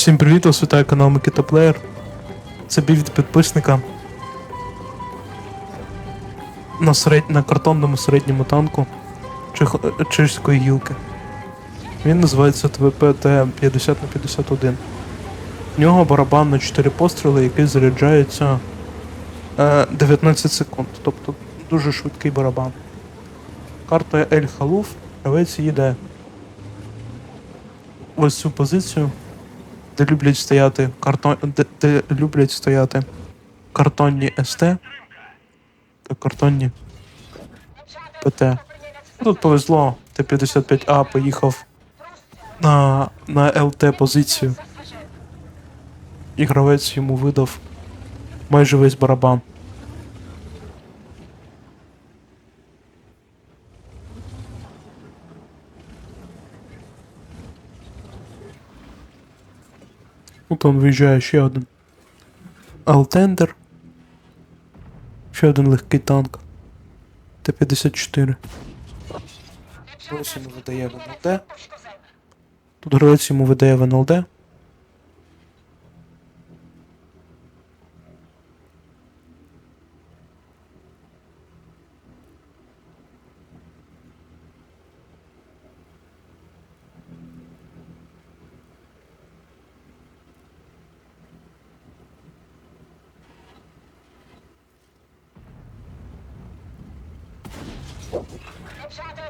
Всім привіт, вас вітає канал Микита Плеєр. Це бій від підписника. На, серед... на картонному середньому танку чех... чеської гілки. Він називається ТВП Т-50 на 51. В нього барабан на 4 постріли, який заряджається е, 19 секунд. Тобто дуже швидкий барабан. Карта Ель Халуф, гравець їде ось цю позицію де люблять стояти картон, де, де люблять стояти картонні СТ та картонні ПТ. Тут повезло, Т-55А поїхав на, на ЛТ позицію. І гравець йому видав майже весь барабан. От он виїжджає ще один. Алтендер. Ще один легкий танк. Т-54. Гравець йому видає ВНЛД. Тут гравець йому видає в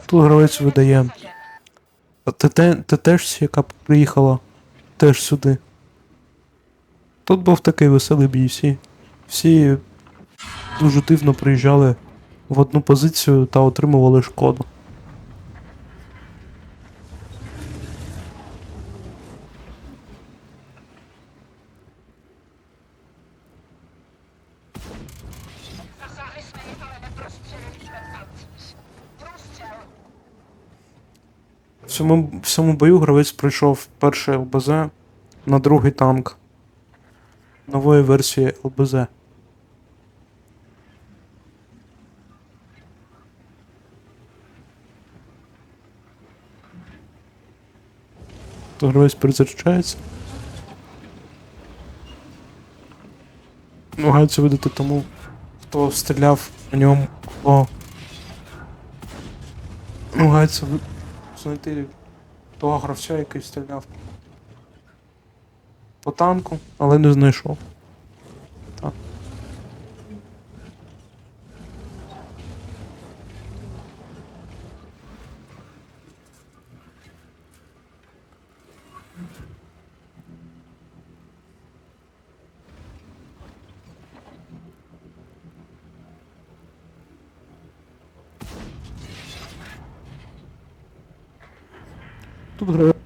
Тут гравець видає. ТТ, теж, яка приїхала теж сюди. Тут був такий веселий бій. Всі, всі дуже дивно приїжджали в одну позицію та отримували шкоду. В цьому, в цьому бою гравець пройшов перший ЛБЗ на другий танк нової версії ЛБЗ. То гравець перезаряджається. Намагається видати тому, хто стріляв у ньому, ви- знайти того гравця, який стріляв по танку, але не знайшов. Так. Тут гравець.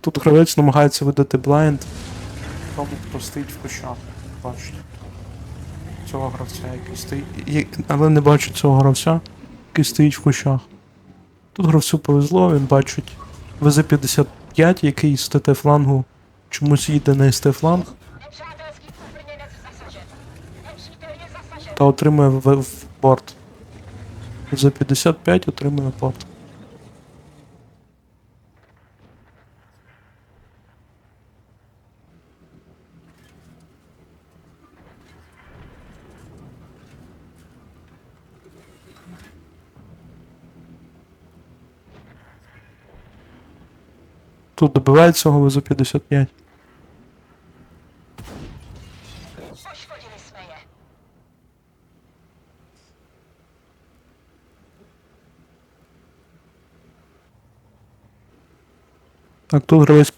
Тут гравець намагається видати блайнд тому, хто стоїть в кущах. Бачите. Цього гравця, який стоїть. Але не бачу цього гравця, який стоїть в кущах. Тут гравцю повезло, він бачить ВЗ-55, який з ТТ флангу чомусь їде на СТ фланг та отримує в, в борт. ВЗ-55 отримує борт. Тут добиває цього ВЗ-55. Poškodili jsme je. Так, тут гравець.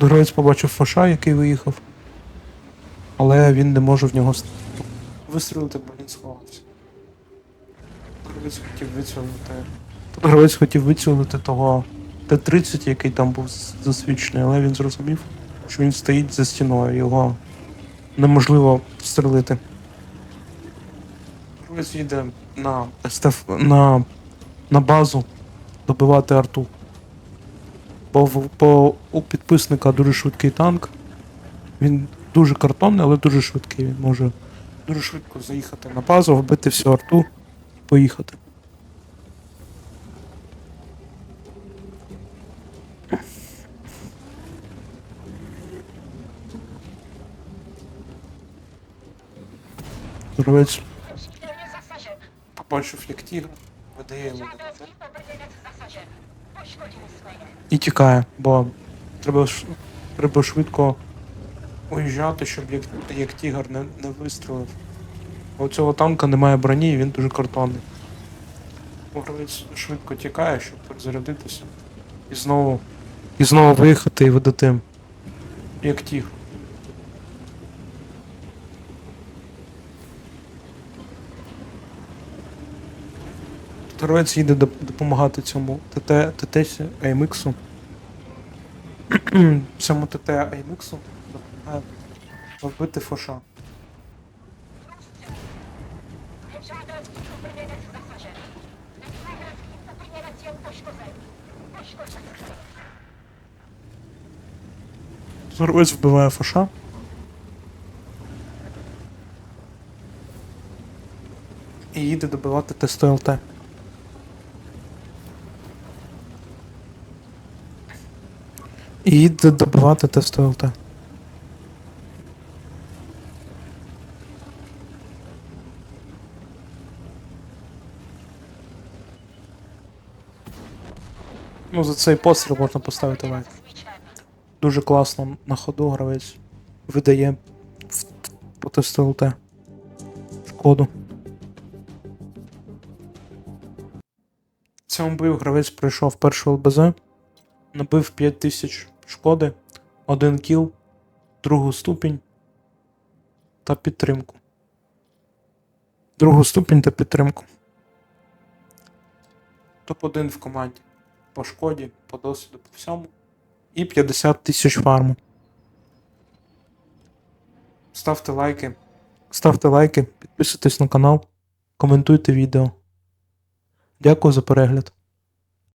Гравець побачив фаша, який виїхав. Але він не може в нього вистрілити, бо він сховався. Гравець хотів вицілити. Гравець хотів вицілити того Т-30, який там був засвідчений, але він зрозумів, що він стоїть за стіною, його неможливо стрелити. Гравець їде на СТФ на на базу добивати арту. Бо, бо у підписника дуже швидкий танк. Він дуже картонний, але дуже швидкий. Він може дуже швидко заїхати на базу, вбити всю арту, поїхати. Zasadzie? побачив, як тігр видає йому і тікає, бо треба, треба швидко уїжджати, щоб як, як тігр не, не вистрілив. У цього танка немає броні, і він дуже картонний. Гравець швидко тікає, щоб перезарядитися. І знову. І знову виїхати і видати. Як тігр. Гравець їде допомагати цьому ТТ, ТТ АМХу. цьому ТТ АМХу допомагає вбити фоша. Гравець вбиває фоша. І їде добивати тесту І добивати тесту ЛТ. Ну, за цей постріл можна поставити лайк. Дуже класно на ходу гравець видає по тесту ЛТ. Шкоду. В цьому бою гравець пройшов перший ЛБЗ, набив 5000 шкоди, один кіл, другу ступінь та підтримку. Другу ступінь та підтримку. Топ-1 в команді. По шкоді, по досвіду, по всьому і 50 тисяч фарму. Ставте лайки. Ставте лайки, підписуйтесь на канал, коментуйте відео. Дякую за перегляд.